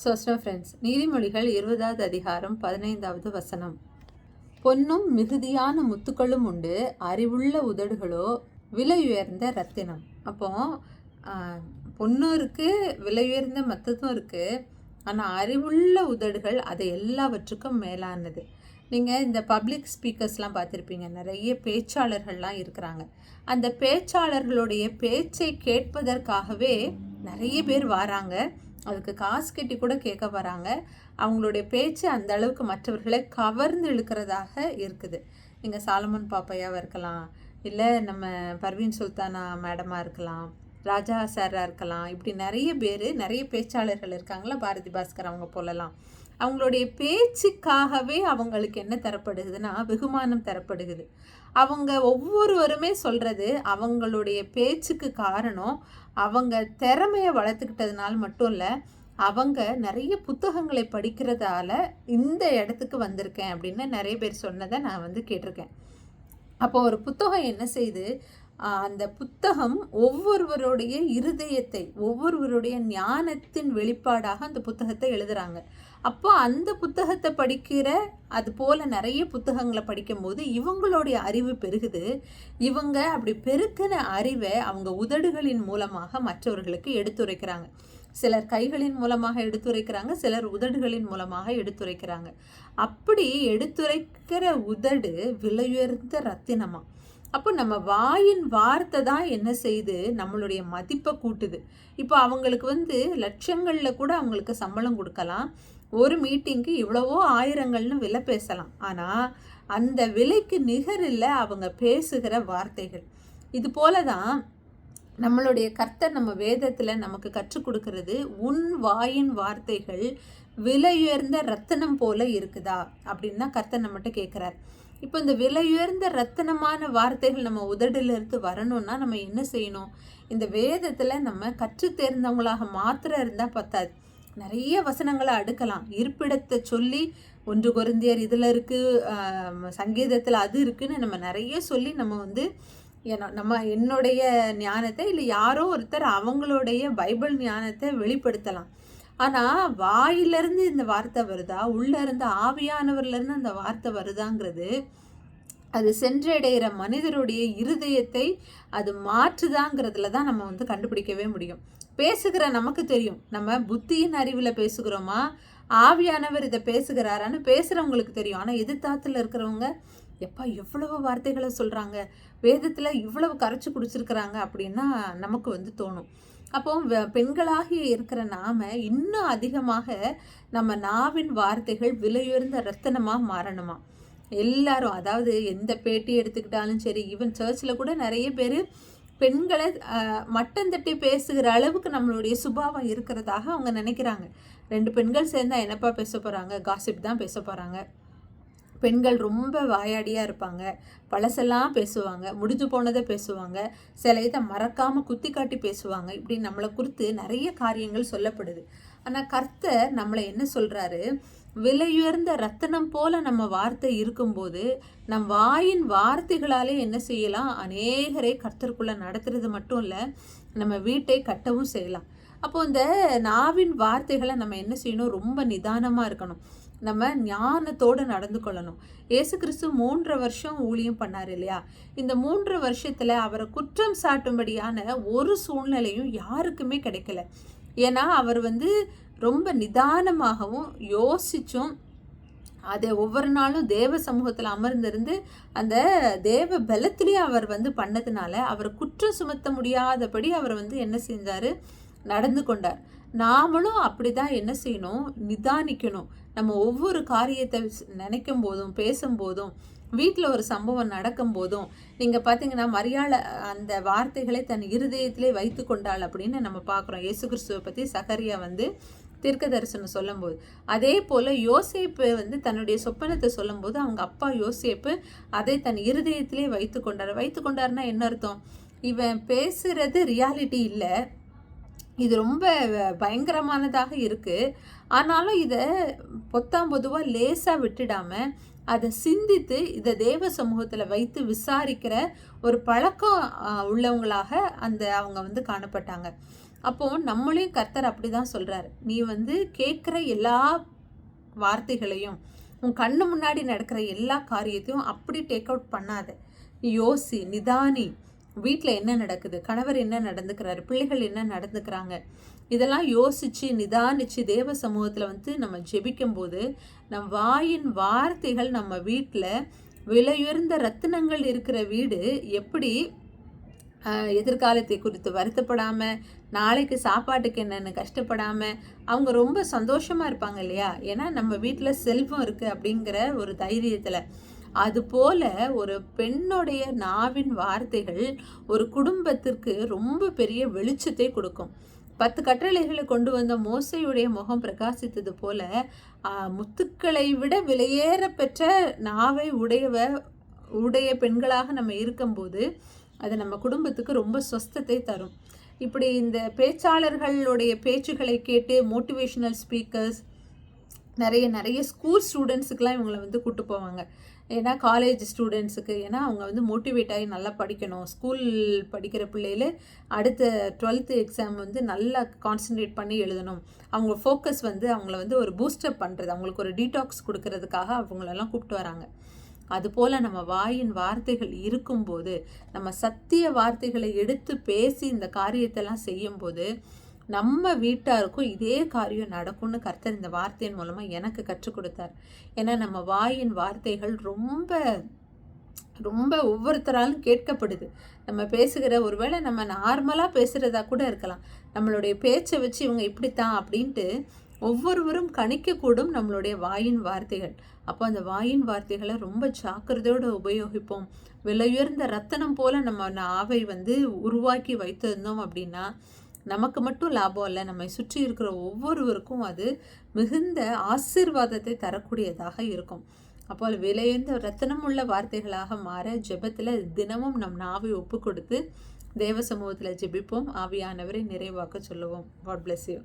சோஸ்டோ friends நீதிமொழிகள் இருபதாவது அதிகாரம் பதினைந்தாவது வசனம். பொன்னும் மிகுதியான முத்துக்களும் உண்டு அறிவுள்ள உதடுகளோ விலை உயர்ந்த ரத்தினம் அப்போ பொண்ணும் இருக்குது விலை உயர்ந்த மற்றதும் இருக்குது ஆனால் அறிவுள்ள உதடுகள் அது எல்லாவற்றுக்கும் மேலானது. நீங்கள் இந்த பப்ளிக் ஸ்பீக்கர்ஸ்லாம் பார்த்துருப்பீங்க நிறைய பேச்சாளர்கள்லாம் இருக்கிறாங்க. அந்த பேச்சாளர்களுடைய பேச்சை கேட்பதற்காகவே நிறைய பேர் வராங்க. அதுக்கு காசு கட்டி கூட கேட்க வராங்க. அவங்களுடைய பேச்சு அந்த அளவுக்கு மற்றவர்களை கவர்ந்து இழுக்கிறதாக இருக்குது. நீங்கள் சாலமன் பாப்பையாவாக இருக்கலாம் இல்லை நம்ம பர்வீன் சுல்தானா மேடமாக இருக்கலாம் ராஜா சாராக இருக்கலாம். இப்படி நிறைய பேர் நிறைய பேச்சாளர்கள் இருக்காங்களா பாரதி பாஸ்கர் அவங்க போலலாம். அவங்களுடைய பேச்சுக்காகவே அவங்களுக்கு என்ன தரப்படுகுதுன்னா வெகுமானம் தரப்படுகுது. அவங்க ஒவ்வொருவருமே சொல்கிறது அவங்களுடைய பேச்சுக்கு காரணம் அவங்க திறமையை வளர்த்துக்கிட்டதுனால மட்டும் இல்லை அவங்க நிறைய புத்தகங்களை படிக்கிறதால இந்த இடத்துக்கு வந்திருக்கேன் அப்படின்னு நிறைய பேர் சொன்னதை நான் வந்து கேட்டிருக்கேன். அப்போ ஒரு புத்தகம் என்ன செய்யுது அந்த புத்தகம் ஒவ்வொருவருடைய இருதயத்தை ஒவ்வொருவருடைய ஞானத்தின் வெளிப்பாடாக அந்த புத்தகத்தை எழுதுறாங்க. அப்போ அந்த புத்தகத்தை படிக்கிற அது போல நிறைய புத்தகங்களை படிக்கும்போது இவங்களுடைய அறிவு பெருகுது. இவங்க அப்படி பெருக்கின அறிவை அவங்க உதடுகளின் மூலமாக மற்றவர்களுக்கு எடுத்துரைக்கிறாங்க. சிலர் கைகளின் மூலமாக எடுத்துரைக்கிறாங்க சிலர் உதடுகளின் மூலமாக எடுத்துரைக்கிறாங்க. அப்படி எடுத்துரைக்கிற உதடு விலையுயர்ந்த ரத்தினமா? அப்போ நம்ம வாயின் வார்த்தை தான் என்ன செய்யுது நம்மளுடைய மதிப்பை கூட்டுது. இப்போ அவங்களுக்கு வந்து லட்சங்களில் கூட அவங்களுக்கு சம்பளம் கொடுக்கலாம். ஒரு மீட்டிங்க்கு இவ்வளவோ ஆயிரங்கள்னு விலை பேசலாம். ஆனால் அந்த விலைக்கு நிகர் இல்லை அவங்க பேசுகிற வார்த்தைகள். இது போல தான் நம்மளுடைய கர்த்தர் நம்ம வேதத்தில் நமக்கு கற்றுக் கொடுக்கறது உன் வாயின் வார்த்தைகள் விலையுயர்ந்த ரத்தனம் போல இருக்குதா? அப்படின்னு தான் கர்த்தர் நம்மகிட்ட கேட்குறார். இப்போ இந்த விலையுயர்ந்த ரத்தினமான வார்த்தைகள் நம்ம உதடிலிருந்து வரணும்னா நம்ம என்ன செய்யணும்? இந்த வேதத்தில் நம்ம கற்று தேர்ந்தவங்களாக மாத்திரம் இருந்தால் பத்தாது. நிறைய வசனங்களை அடுக்கலாம். இருப்பிடத்தை சொல்லி ஒன்று குருந்தியர் இதில் இருக்குது சங்கீதத்தில் அது இருக்குன்னு நம்ம நிறைய சொல்லி நம்ம வந்து ஏன்னா நம்ம என்னுடைய ஞானத்தை இல்லை யாரோ ஒருத்தர் அவங்களுடைய பைபிள் ஞானத்தை வெளிப்படுத்தலாம். ஆனால் வாயிலிருந்து இந்த வார்த்தை வருதா? உள்ளேருந்து ஆவியானவர்லேருந்து அந்த வார்த்தை வருதாங்கிறது அது சென்றடைகிற மனிதருடைய இருதயத்தை அது மாற்றுதாங்கிறதுல தான் நம்ம வந்து கண்டுபிடிக்கவே முடியும். பேசுகிற நமக்கு தெரியும். நம்ம புத்தியின் அறிவில் பேசுகிறோமா? ஆவியானவர் இதை பேசுகிறாரான்னு பேசுகிறவங்களுக்கு தெரியும். ஆனால் எதிர்த்தாத்தில் இருக்கிறவங்க எப்பா எவ்வளவு வார்த்தைகளை சொல்கிறாங்க வேதத்தில் இவ்வளவு கரைச்சி குடிச்சிருக்கிறாங்க? அப்படின்னா நமக்கு வந்து தோணும். அப்போ வ- பெண்களாகி இருக்கிற நாம இன்னும் அதிகமாக நம்ம நாவின் வார்த்தைகள் விலையுயர்ந்த ரத்தனமாக மாறணுமா? எல்லாரும் அதாவது எந்த பேட்டி எடுத்துக்கிட்டாலும் சரி ஈவன் சர்ச்சில் கூட நிறைய பேர் பெண்களை அஹ், மட்டம் தட்டி பேசுகிற அளவுக்கு நம்மளுடைய சுபாவம் இருக்கிறதாக அவங்க நினைக்கிறாங்க. ரெண்டு பெண்கள் சேர்ந்தால் என்னப்பா பேச போகிறாங்க காசிப் தான் பேச போகிறாங்க பெண்கள் ரொம்ப வாயாடியாக இருப்பாங்க. பழசெல்லாம் பேசுவாங்க. முடிஞ்சு போனதை பேசுவாங்க. சில இதை மறக்காமல் குத்தி காட்டி பேசுவாங்க. இப்படி நம்மளை குறித்து நிறைய காரியங்கள் சொல்லப்படுது. ஆனால் கர்த்தர் நம்மளை என்ன சொல்கிறாரு விலையுயர்ந்த ரத்தனம் போல நம்ம வார்த்தை இருக்கும்போது நம் வாயின் வார்த்தைகளாலே என்ன செய்யலாம்? அநேகரை கர்த்தருக்குள்ளே நடத்துறது மட்டும் இல்லை நம்ம வீட்டை கட்டவும் செய்யலாம். அப்போ இந்த நாவின் வார்த்தைகளை நம்ம என்ன செய்யணும்? ரொம்ப நிதானமாக இருக்கணும். நம்ம ஞானத்தோடு நடந்து கொள்ளணும். இயேசு கிறிஸ்து மூன்று வருஷம் ஊழியம் பண்ணார் இல்லையா? இந்த மூன்று வருஷத்தில் அவரை குற்றம் சாட்டும்படியான ஒரு சூழ்நிலையும் யாருக்குமே கிடைக்கல. ஏன்னா அவர் வந்து ரொம்ப நிதானமாகவும் யோசிச்சும் அதை ஒவ்வொரு நாளும் தேவ சமூகத்தில் அமர்ந்திருந்து அந்த தேவ பலத்திலேயே அவர் வந்து பண்ணதுனால அவர் குற்றம் சுமத்த முடியாதபடி அவர் வந்து என்ன செஞ்சார்? நடந்து கொண்டார். நாமளும் அப்படிதான் என்ன செய்யணும்? நிதானிக்கணும். நம்ம ஒவ்வொரு காரியத்தை நினைக்கும் போதும் பேசும்போதும் வீட்டில் ஒரு சம்பவம் நடக்கும் போதும் நீங்கள் பார்த்தீங்கன்னா மரியாதை அந்த வார்த்தைகளை தன் இருதயத்திலே வைத்து கொண்டாள் அப்படின்னு நம்ம பார்க்குறோம் இயேசு கிறிஸ்துவை பற்றி சகரியா வந்து தீர்க்க தரிசனம் சொல்லும்போது. அதே போல் யோசேப்பு வந்து தன்னுடைய சொப்பனத்தை சொல்லும்போது அவங்க அப்பா யோசேப்பு அதை தன் இருதயத்திலே வைத்து கொண்டார். வைத்து கொண்டாருன்னா என்ன அர்த்தம்? இவன் பேசுறது ரியாலிட்டி இல்லை. இது ரொம்ப பயங்கரமானதாக இருக்குது ஆனாலும் இதை பொத்தாம் பொதுவாக லேசாக விட்டுடாமல் அதை சிந்தித்து இதை தேவ சமூகத்தில் வைத்து விசாரிக்கிற ஒரு பழக்கம் உள்ளவங்களாக அந்த அவங்க வந்து காணப்பட்டாங்க. அப்போ நம்மளையும் கர்த்தர் அப்படி தான் சொல்கிறார் நீ வந்து கேட்குற எல்லா வார்த்தைகளையும் உன் கண்ணு முன்னாடி நடக்கிற எல்லா காரியத்தையும் அப்படி டேக் அவுட் பண்ணாத. நீ யோசி நிதானி வீட்டில் என்ன நடக்குது? கணவர் என்ன நடந்துக்கிறாரு? பிள்ளைகள் என்ன நடந்துக்கிறாங்க? இதெல்லாம் யோசித்து நிதானித்து தேவ சமூகத்தில் வந்து நம்ம ஜெபிக்கும் போது நம் வாயின் வார்த்தைகள் நம்ம வீட்டில் விலையுயர்ந்த ரத்தினங்கள் இருக்கிற வீடு எப்படி எதிர்காலத்தை குறித்து வருத்தப்படாமல் நாளைக்கு சாப்பாட்டுக்கு என்னென்னு கஷ்டப்படாமல் அவங்க ரொம்ப சந்தோஷமாக இருப்பாங்க இல்லையா? ஏன்னா நம்ம வீட்டில் செல்வம் இருக்குது அப்படிங்கிற ஒரு தைரியத்தில். அதுபோல ஒரு பெண்ணுடைய நாவின் வார்த்தைகள் ஒரு குடும்பத்திற்கு ரொம்ப பெரிய வெளிச்சத்தை கொடுக்கும். பத்து கட்டளைகளை கொண்டு வந்த மோசையுடைய முகம் பிரகாசித்தது போல முத்துக்களை விட விலையேற பெற்ற நாவை உடையவ உடைய பெண்களாக நம்ம இருக்கும்போது அது நம்ம குடும்பத்துக்கு ரொம்ப சொஸ்தத்தை தரும். இப்படி இந்த பேச்சாளர்களுடைய பேச்சுகளை கேட்டு மோட்டிவேஷ்னல் ஸ்பீக்கர்ஸ் நிறைய நிறைய ஸ்கூல் ஸ்டூடெண்ட்ஸுக்கெலாம் இவங்களை வந்து கூட்டு போவாங்க. ஏன்னா காலேஜ் ஸ்டூடெண்ட்ஸுக்கு ஏன்னா அவங்க வந்து மோட்டிவேட் ஆகி நல்லா படிக்கணும். ஸ்கூல் படிக்கிற பிள்ளையில அடுத்த டுவெல்த்து எக்ஸாம் வந்து நல்லா கான்சன்ட்ரேட் பண்ணி எழுதணும். அவங்க ஃபோக்கஸ் வந்து அவங்கள வந்து ஒரு பூஸ்டப் பண்ணுறது அவங்களுக்கு ஒரு டீடாக்ஸ் கொடுக்கறதுக்காக அவங்களெல்லாம் கூப்பிட்டு வராங்க. அதுபோல் நம்ம வாயின் வார்த்தைகள் இருக்கும்போது நம்ம சத்திய வார்த்தைகளை எடுத்து பேசி இந்த காரியத்தெல்லாம் செய்யும்போது நம்ம வீட்டாருக்கும் இதே காரியம் நடக்கும்னு கர்த்தர் இந்த வார்த்தையின் மூலமாக எனக்கு கற்றுக் கொடுத்தார் ஏன்னா நம்ம வாயின் வார்த்தைகள் ரொம்ப ரொம்ப ஒவ்வொருத்தராலும் கேட்கப்படுது நம்ம பேசுகிற ஒருவேளை நம்ம நார்மலாக பேசுகிறதா கூட இருக்கலாம் நம்மளுடைய பேச்சை வச்சு இவங்க இப்படித்தான் அப்படின்ட்டு ஒவ்வொருவரும் கணிக்கக்கூடும் நம்மளுடைய வாயின் வார்த்தைகள் அப்போ அந்த வாயின் வார்த்தைகளை ரொம்ப ஜாக்கிரதையோடு உபயோகிப்போம் விலையுயர்ந்த ரத்தனம் போல் நம்ம நாவை வந்து உருவாக்கி வைத்திருந்தோம் அப்படின்னா நமக்கு மட்டும் லாபம் இல்லை நம்மை சுற்றி இருக்கிற ஒவ்வொருவருக்கும் அது மிகுந்த ஆசீர்வாதத்தை தரக்கூடியதாக இருக்கும். அப்போ விலையுந்த ரத்தனம் உள்ள வார்த்தைகளாக மாற ஜெபத்தில் தினமும் நம் நாவை ஒப்பு கொடுத்து தேவ சமூகத்தில் ஜெபிப்போம். ஆவியானவரை நிறைவாக்க சொல்லுவோம். God bless you